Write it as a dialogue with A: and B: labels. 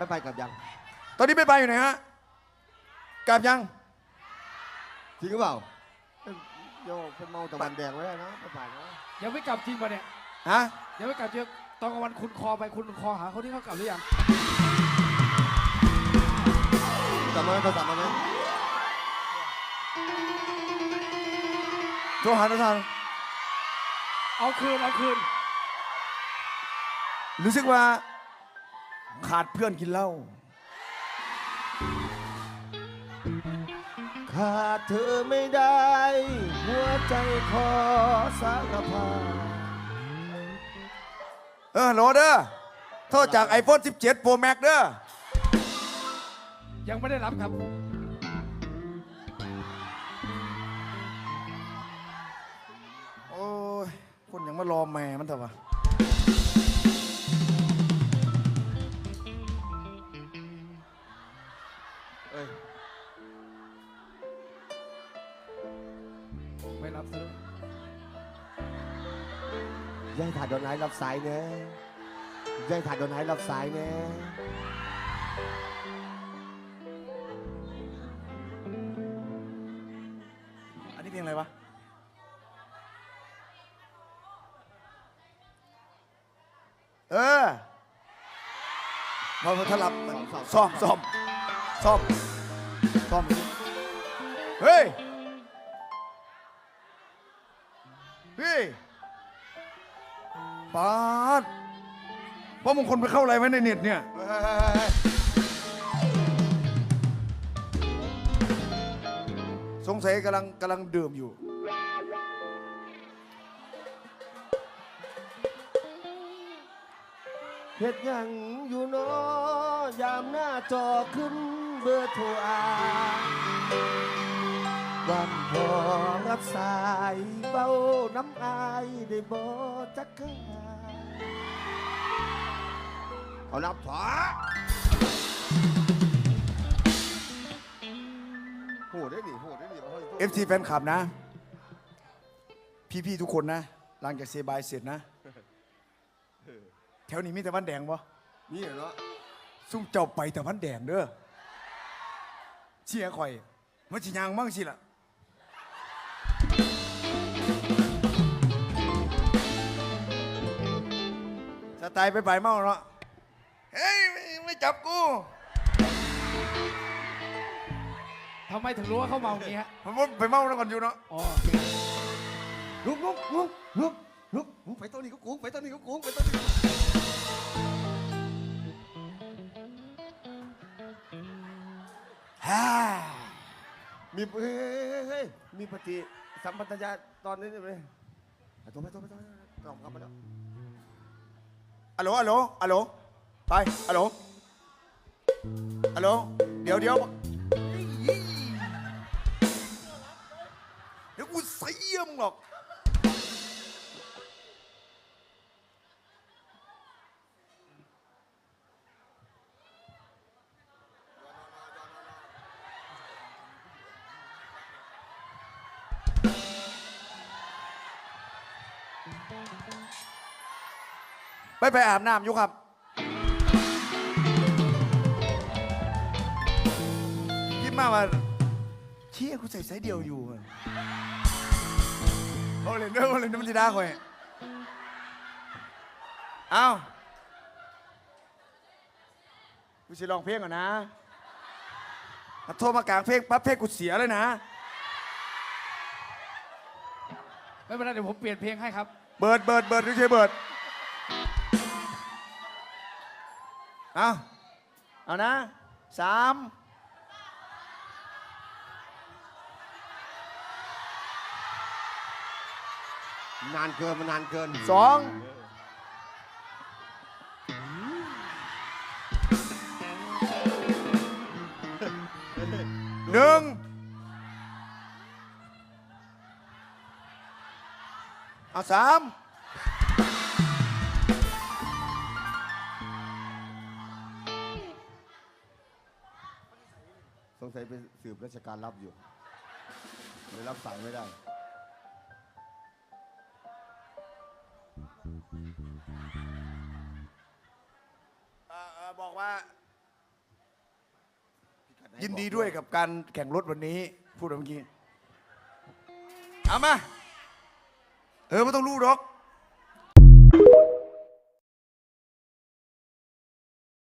A: ไปไปกลับยัง
B: ตอนนี้ไปไปอยู่ไหนฮะกลับยัง
A: จริงหรือเปล่าโยเป็นเมาตะวันแดงไว้แล้วนะไปไปนะ
C: ยังไม่กลับจริงปะเนี่ย
B: ฮะ
C: ยังไม่กลับจริงตอนกลางวันคุณคอไปคุณคอหาคนที่เขากลับหรือยัง
A: กลับมาโทรศัพท์มาไหม
B: โทรหาโทรศัพท์
C: เอาคืนเอาคืน
B: รู้สึกว่า ขาดเพื่อนกินเหล้า
A: ขาดเธอไม่ได้ หัวใจขอสารภาพ
B: เออโหลเด้อโทษจาก iPhone 17 Pro Max เด้อ
C: ยังไม่ได้รับครับ
B: โอ้ยคนยังมารอแม่มันเถอะวะ
C: ไม่รับซะด้วย
A: ยายถ่ายโดนไอ้รับสายเนี่ยยายถ่ายโดนไอ้รับสายเนี่ย
B: อันนี้เพลงอะไรวะ เออพอถ้าหลับซ่อมซ่อมซ่อมซ่อมเฮ้ย เฮ้ยปาดเพราะมงคลไปเข้าอะไรไว้ในเน็ตเนี่ย สงสัยกำลังกำลังดื่มอยู่
A: เฮ็ดหยังอยู่เนอยามหน้าจอขึ้นเบอร์โทรอา วันพอรับสายเบาน้ำอายได้บ่จักกะเอานับถอโหได้ดิโหได้ดิมาให้
B: FC แฟนคลับนะ พี่ๆทุกคนนะ หลังจากเซบายเสร็จนะ แถวนี้มีแต่วันแดงปะ
A: นี่เนาะ
B: ซุ่มเจ้าไปแต่วันแดงเด้อเชี่ยข่อยมันสิยางมั่งสิล่ะ สไตล์ไปไปเมาเนาะเฮ้ยไม่ไม่จับกู
C: ทำไมถึงรู้ว่าเขาเมาอย่างนี้ฮะ
B: มันไปเมาแล้วก่อนอยู่เนาะ
C: อ๋อ
A: ลุกลุกลุกลุกลุกลุกไปตัวนี้ก็กูไปตัวนี้ก็กูไปตัวนี้ก็กู
B: ฮ่า
A: มีเฮ้ยเฮ้ยเฮ้ยมีปฏิสัมพันธญาตอนนี้ไหมไปตัวไปตัวไปตัวกลับกลับมาแล้ว
B: อัลโหลอัลโหลอัลโหลไปอัลโหลอัลโหลเดี๋ยวเดี๋ยวเดี๋ยวกูเสียมงหรอก Thank you. ไปไปอาบน้ำอยู่ครับ คิดมากว่าเชี่ยกูใส่ไซส์เดียวอยู่อะโอ้เลยเนอะโอ้เลยเนอะมันจะได้คอยเอากูจะลองเพลงก่อนนะถ้าโทรมากลางเพลงปั๊บเพลงกูเสียเลยนะ
C: ไม่เป็นไรเดี๋ยวผมเปลี่ยนเพลงให้ครับ
B: เบิร์ดเบิร์ดเบิร์ดดูเชเบิร์ด เอาเอานะสาม
A: นานเกินมันนานเกิน
B: สองหนึ่งเอาสาม
A: สงสัยเป็นสืบราชการรับอยู่เลยรับสายไม่ได้
B: เอ่อเอ่อบอกว่ายินดีด้วยกับการแข่งรถวันนี้ พูดเมื่อกี้ เอามา เออไม่ต้องรู้หรอก